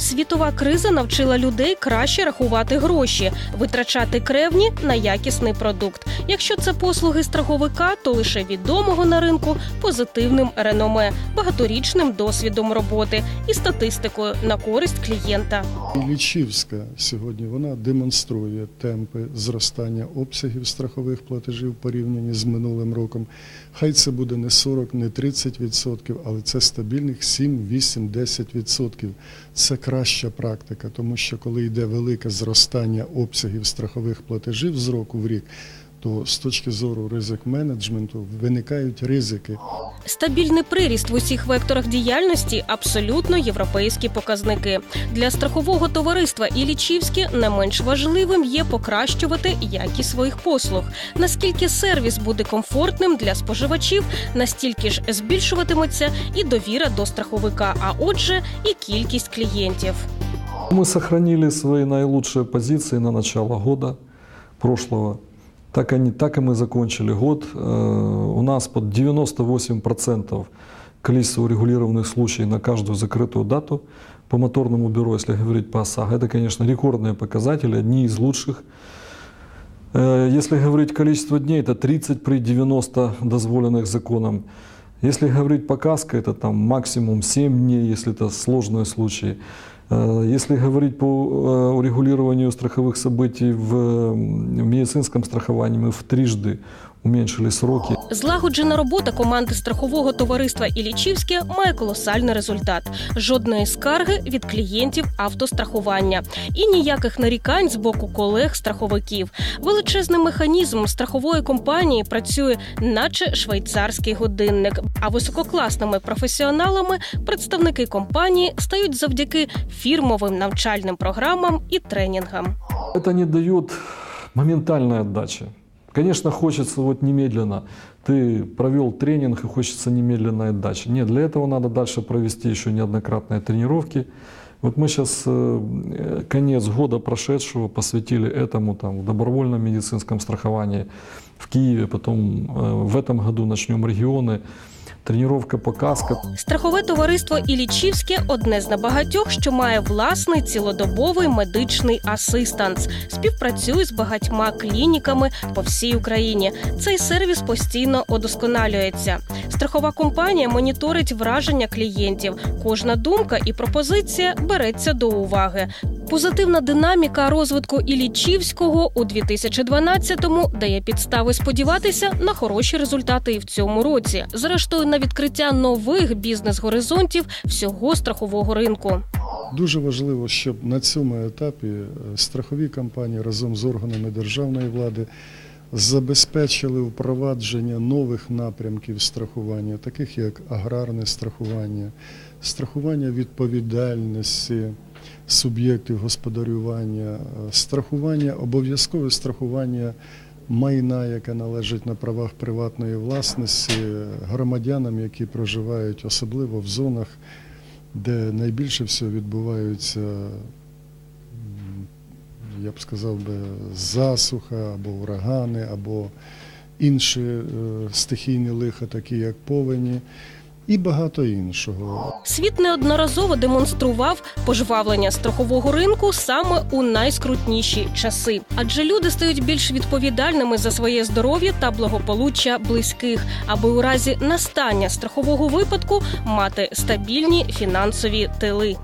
Світова криза навчила людей краще рахувати гроші, витрачати кревні на якісний продукт. Якщо це послуги страховика, то лише відомого на ринку позитивним реноме, багаторічним досвідом роботи і статистикою на користь клієнта. Лічівська сьогодні вона демонструє темпи зростання обсягів страхових платежів в порівнянні з минулим роком. Хай це буде не 40, не 30 відсотків, але це стабільних 7, 8, 10 відсотків. Це краща практика, тому що коли йде велике зростання обсягів страхових платежів з року в рік, то з точки зору ризик менеджменту виникають ризики. Стабільний приріст в усіх векторах діяльності абсолютно європейські показники. Для страхового товариства Ілічівське не менш важливим є покращувати якість своїх послуг. Наскільки сервіс буде комфортним для споживачів, настільки ж збільшуватиметься і довіра до страховика, а отже, і кількість клієнтів. Мы сохранили свои наилучшие позиции на начало года прошлого. Так, они, так и мы закончили год. Э, У нас под 98% количество урегулированных случаев на каждую закрытую дату. По моторному бюро, если говорить по ОСАГО, это, конечно, рекордные показатели, одни из лучших. Э, Если говорить количество дней, это 30 при 90 дозволенных законом. Если говорить по КАСКО, это там максимум 7 дней, если это сложные случаи. Э, Если говорить по э, урегулированию страховых событий в м, в медицинском страховании, мы в трижды уменьшили сроки. Злагоджена робота команди страхового товариства Ілічівське має колосальний результат. Жодної скарги від клієнтів автострахування і ніяких нарікань з боку колег-страховиків. Величезний механізм страхової компанії працює, наче швейцарський годинник. А висококласними професіоналами представники компанії стають завдяки фірмовим навчальним програмам і тренінгам. Это не дает моментальной отдачи. Конечно, хочется вот немедленно. Ты провел тренинг и хочется немедленной отдачи. Нет, для этого надо дальше провести еще неоднократные тренировки. Вот мы сейчас конец года прошедшего посвятили этому там, в добровольном медицинском страховании в Киеве, потом э, в этом году начнем регионы. Тренировка по каско. Страхове товариство Ілічівське одне з небагатьох, що має власний цілодобовий медичний асистанс. Співпрацює з багатьма клініками по всій Україні. Цей сервіс постійно удосконалюється. Страхова компанія моніторить враження клієнтів. Кожна думка і пропозиція береться до уваги. Позитивна динаміка розвитку Ілічівського у 2012-му дає підстави сподіватися на хороші результати і в цьому році. Зрештою, на відкриття нових бізнес-горизонтів всього страхового ринку. Дуже важливо, щоб на цьому етапі е, страхові компанії разом з органами державної влади забезпечили впровадження нових напрямків страхування, таких як аграрне страхування, страхування відповідальності суб'єктів господарювання, е, страхування, обов'язкове страхування майна, яке належить на правах приватної власності громадянам, які проживають особливо в зонах де найбільше всього відбуваються, я б сказав би, засуха або урагани, або інші е, стихійні лиха, такі як повені, і багато іншого. Світ неодноразово демонстрував пожвавлення страхового ринку саме у найскрутніші часи, адже люди стають більш відповідальними за своє здоров'я та благополуччя близьких, аби у разі настання страхового випадку мати стабільні фінансові тили.